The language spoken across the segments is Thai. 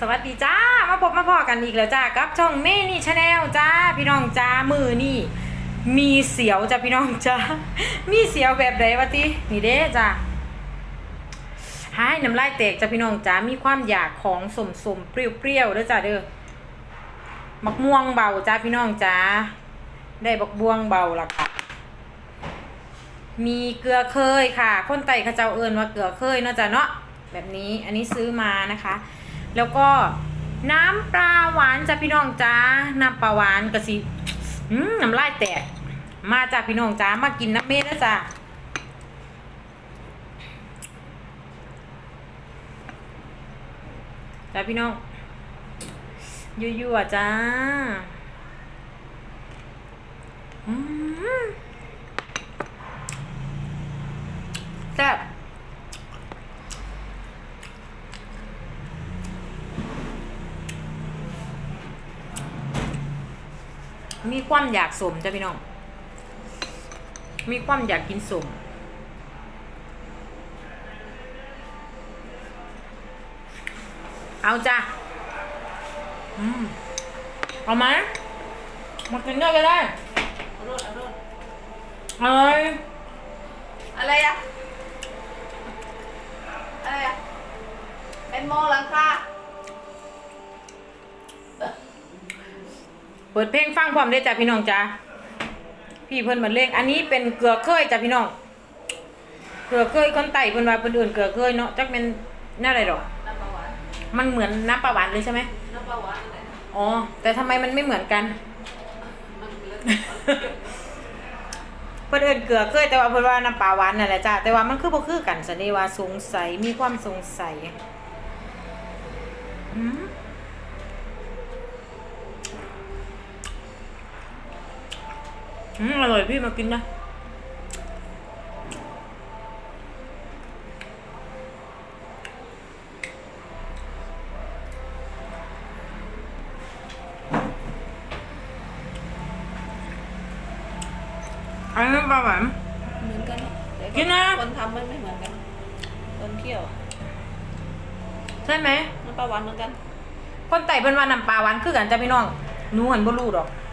สวัสดีจ้า มาพบมาพอกันอีกแล้วจ้ากับช่องเมนี่ชาแนลจ้าพี่น้องจ้ามือนี่ มีเสียวจ้าพี่น้องจ้ามีเสียวแบบไหนวะตินี่เด้จ้าหายน้ำลายแตกจ้าพี่น้องจ้ามีความอยากของสมสมๆเปรี้ยวๆเด้อจ้าเด้อมักม่วงเบาจ้าพี่น้องจ้าได้บักบวงเบาละค่ะมีเกลือเคยค่ะ คนไต่ขาเจ้าเอิญว่าเกลือเคยเนาะจ้ะเนาะแบบนี้อันนี้ซื้อมานะคะ แล้วก็น้ำปลาหวานจ้ะพี่น้องจ้าน้ำปลาหวานกะสิน้ำลายแตก มาจ้ะพี่น้องจ้ามากินน้ำเม็ดนะจ้ะจ้าพี่น้องยั่วๆจ้าอืม แซ่บมี ความอยากสมจ้ะพี่น้อง มีความอยากกินสมเอาจ้ะอืมเอาไหมมากินด้วยก็ได้เอารดเอาโรดเอ้ยอะไรอะอะไรอะเป็นโมหลังคา เปิดเพลงฟังพร้อมได้อจ้ะพี่น้องจ้ะพี่เพิ่นมาเลงอันนี้เป็นเกลือเคยจ้ะพี่น้องเกลือเคยคนไต่เพิ่นว่าเพิ่นเอื่นเกลือเคยเนาะจักเป็นแน่อะไรดอกน้ำปลาหวานมันเหมือนน้ำปลาหวานเลยใช่ไหมน้ำปลาหวานอะไรอ๋อแต่ทำไมมันไม่เหมือนกันมันเลือดเพิ่นเอื่นเกลือเคยแต่ว่าเพิ่นว่าน้ำปลาหวานนั่นแหละจ้ะแต่ว่ามันคือบ่คือกันสันนิว่าสงสัยมีความสงสัยอืม อืมอร่อยพี่มากินนะอันนี้ปลาหวาน เหมือนกันแต่กินนะ คนทำมันไม่เหมือนกัน คนเคี่ยวใช่ไหมน้ำปลาหวานเหมือนกัน คนไต่เป็นว่าน้ำปลาหวานคือกันจ้ะพี่น้องหนูหันบ่รู้ดอกห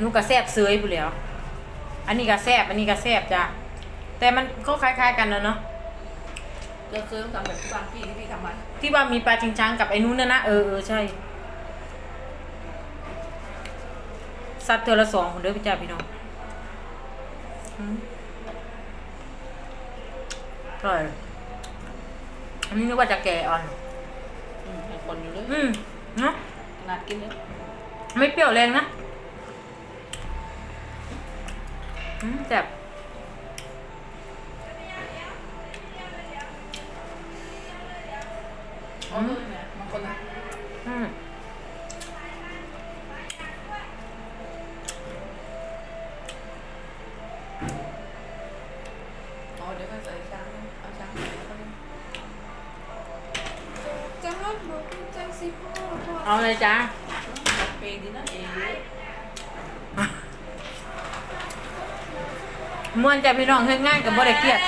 นูก็แซ่บเสยผู้นแหล้ว อันนี้ก็แซ่บอันนี้ก็แซ่บจ้ะ แต่มันก็คล้าย ๆ กันนะเนาะเจอซื้อทำแบบที่บ้านพี่ที่พี่ทำมาที่ว่ามีปลาจิงช้างกับไอ้นู้นน่ะนะเออเออใช่ซัดเทอละสองคนเด้อพี่จ้าพี่น้องอืมอร่อยอันนี้นึกว่าจะแก่อ่อนอืมให้คนอยู่เลยอืมเนาะขนาดกินเลยไม่เปรี้ยวแรงนะ แซ่บอ๋อเออเนี่ยบางคนนะอืมอ๋อเดี๋ยวก็ใส่ช้างเอาช้างใส่แล้วก็จ้าบอกคุณจ้าสิพ่อพ่อ เอาเลยจ้า เพลงดีนะเอ๋ ม่วนจ้ะพี่น้องเฮ็ดงานกับบ่ได้เครียด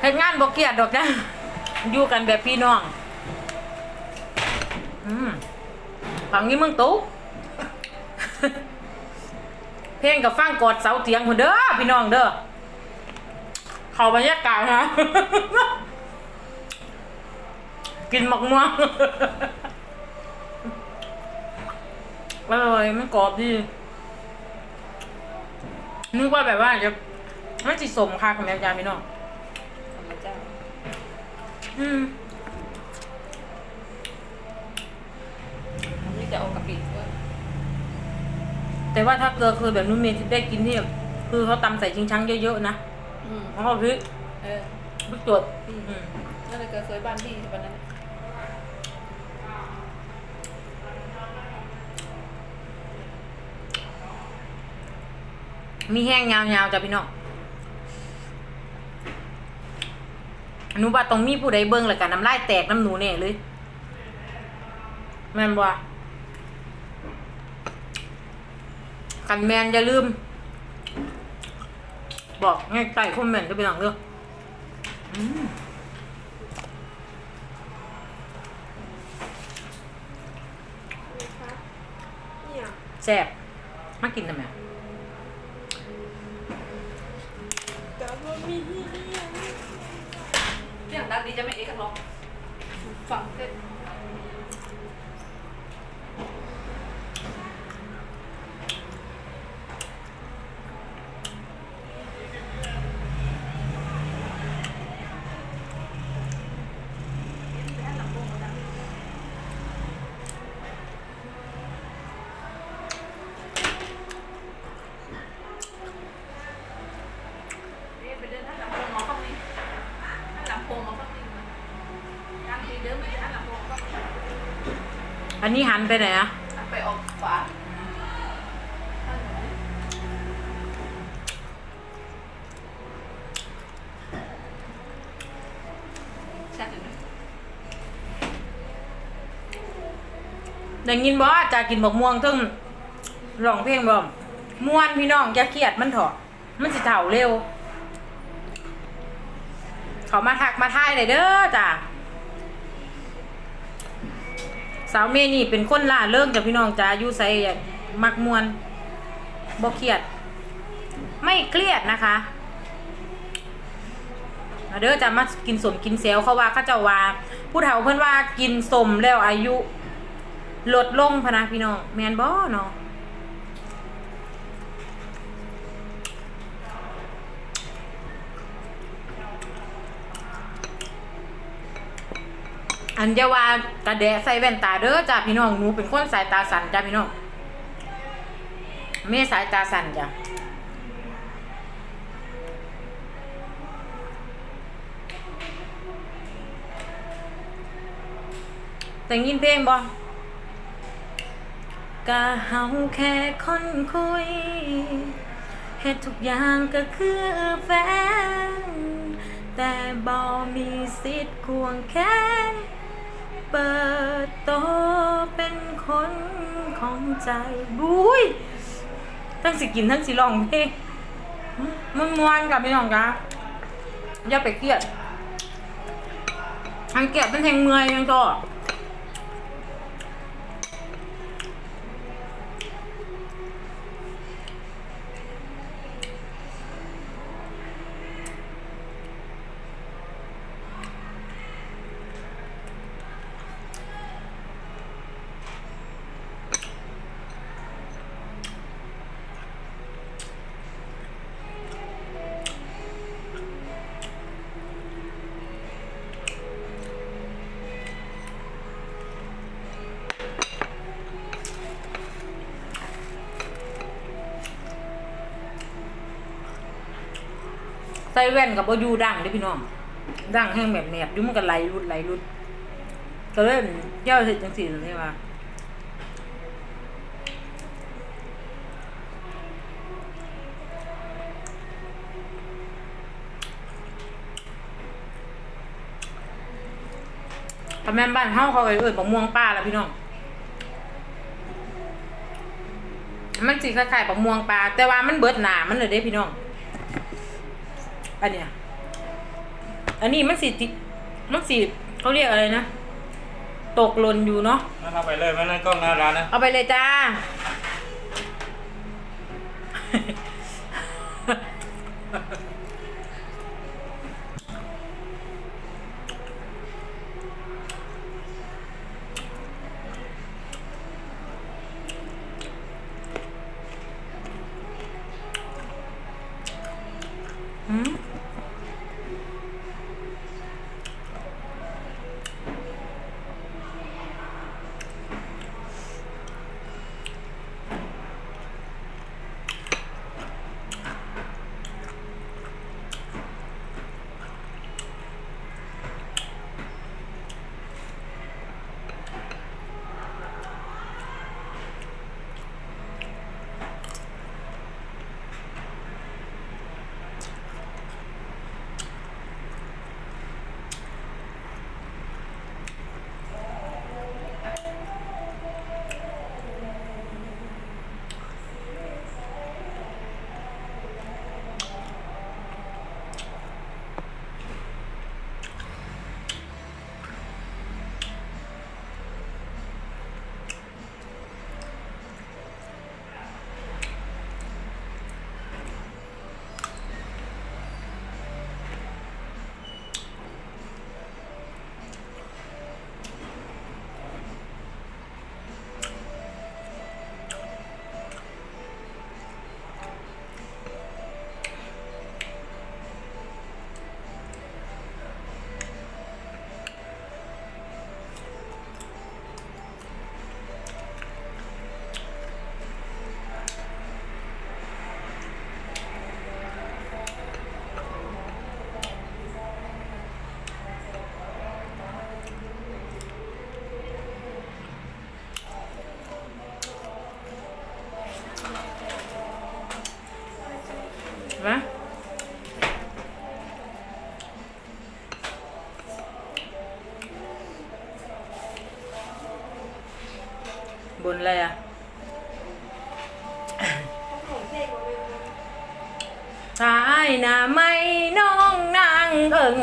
เฮ็ดงานบ่เครียดดอกจ้ะอยู่กันแบบพี่น้อง อืมฟังนี้มึงตุ๊เพลงกับฟังกอดเสาเตียงพุ่นเด้อพี่น้องเด้อเข้าบรรยากาศนะกินหมักม่วงอร่อยมันกรอบดี นึกว่าแบบว่าจะมันจิสมค่ะของแม่ยาพี่น้องธรรมเจ้าอืมอันนี้จะเอากะปิด้วยแต่ว่าถ้าเกลือคือแบบนู้นเมย์ได้กินที่แบบคือเขาตำใส่ชิงช้างเยอะๆนะอืมแล้วก็พริกเออพริกจดอืมอืม นั่นเลยเคยบ้านพี่วันนั้น มีแห้งยาวๆจ้ะพี่น้องหนูบ่าต้องมีผู้ใดเบิ่งแล้วกันน้ำลายแตกน้ำหนูเนี่ยเลยแม่นบ่กันแมนอย่าลืม บอกง่ายใต้คอมเมนต์ก็เป็นหลังเรื่องแซ่บมากินทำไม จะไม่เอกกันหรอกฟังเต้นเอ๊ะไปเดินท่านลำโพงมาฟังนี่ท่านลำโพงมาฟังนี่ดังดีเดิมไปท่านลำโพงมาฟังนี่ อันนี้หันไปไหนอะไปออกฝาท่าได้ยินบ่จะกินบักม่วงทึ่งร้องเพลงบ่ม่วนพี่น้องอย่าเครียดมันเถอะมันสิเฒ่าเร็ว เขามาทักมาทายเลยเด้อจ้ะ สาวเมนี่เป็นคนล่าเริงจ้ะพี่น้องจ้าอยู่ใส่มักมวนบ่เครียด ไม่เครียดนะคะมาเด้อจะมากินสมกินเซลเขาว่าเขาเจ้าว่าผู้เฒ่าเพื่อนว่ากินสมแล้วอายุ ลดลงพนะพี่น้องแมนบ่เนาะ อันเยาวากระแดะใส่แว่นตาเด้อจ้าพี่น้องหนูเป็นคนสายตาสั่นจ้าพี่น้องไม่สายตาสั่นจ้ะแต่งยินเพลงบ่ก็เฮาแค่คนคุยเฮ็ดทุกอย่างก็คือแฟน แต่บ่มีสิทธิ์ควงแขน เปิดโตเป็นคนของใจบุ้ยทั้งสิกินทั้งสิลองเพลงมันมวนกับพี่น้องกะอย่าไปเกลียดอันเกลียดเป็นแทงเมื่อยยังต่อ ใส่แว่นกับบ่อยู่ดังเด้อพี่น้องดังแห้งแบบแหนบอยู่มันก็ไหลรุดไหลรุดก็เลยเจ้าเฮ็ดจังซี่นี่ว่าถ้าแม่บ้านเฮาเขาก็เอิ้นบักม่วงป้าแล้วพี่น้อง มันสิคล้ายๆบักม่วงปลาแต่ว่ามันเบิดหนามันเลยเด้พี่น้อง อันเนี้ยอันนี้มันสีติมันสีเขาเรียกอะไรนะ ตกหล่นอยู่เนาะนั่นเอาไปเลยไม่นั่นกล้องหน้าร้านนะเอาไปเลยจ้าหืม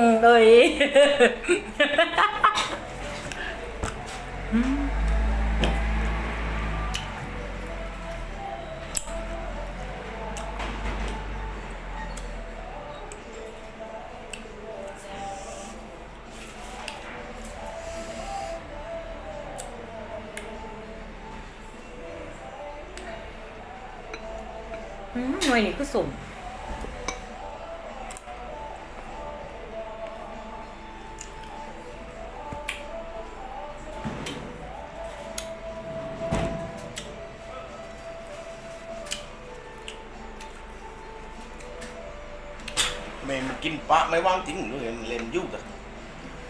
เอิงเอ่ยหน่วยนี่คือสม ไม่ว่างจริงเลยเล่นยุ่งอะ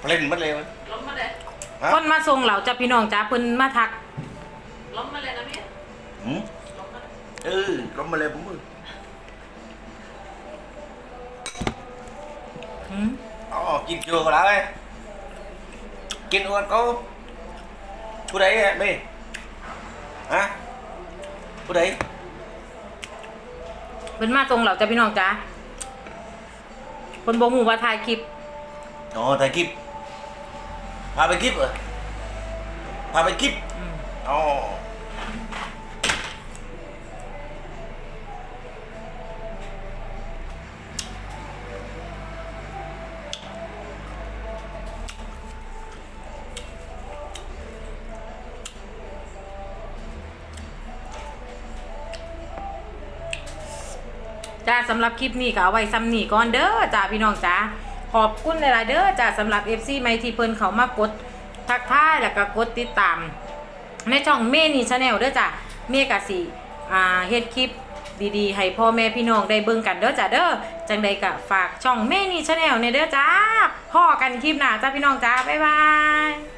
เล่นมันเลยมันล้มมาเลยฮะคนมาส่งเหล่าจะพี่น้องจ้าเพิ่นมาทัก ล้มมาเลยนะพี่หืมล้มมาเลยเออล้มมาเลยผมมืออืมอ๋อกิน chưa có đã ấy กินอ้วน có ผู้ใดอะแม่ฮะผู้ใด เพิ่นมาส่งเหล่าจะพี่น้องจ้า เพิ่นบ่ฮู้ว่าถ่ายคลิป อ๋อถ่ายคลิป พาไปคลิปเหรอ พาไปคลิปอืมอ๋ จ้าสำหรับคลิปนี้ก็เอาไว้ซ้ำนี่ก่อนเด้อจ้าพี่น้องจ้าขอบคุณหลายๆเด้อจ้าสำหรับ FC ใหม่ที่เพิ่นเขามากดทักทายแล้วก็กดติดตาม ในช่องเมนี่ชาแนลเด้อจ้ะเมกะสิอ่าเฮ็ดคลิปดีๆ ให้พ่อแม่พี่น้องได้เบิ่งกันเด้อจ้ะเด้อจังใดก็ฝากช่องเมนี่ชาแนลในเด้อจ้าพ่อกันคลิปหน้าจ้าพี่น้องจ้าบ๊ายบาย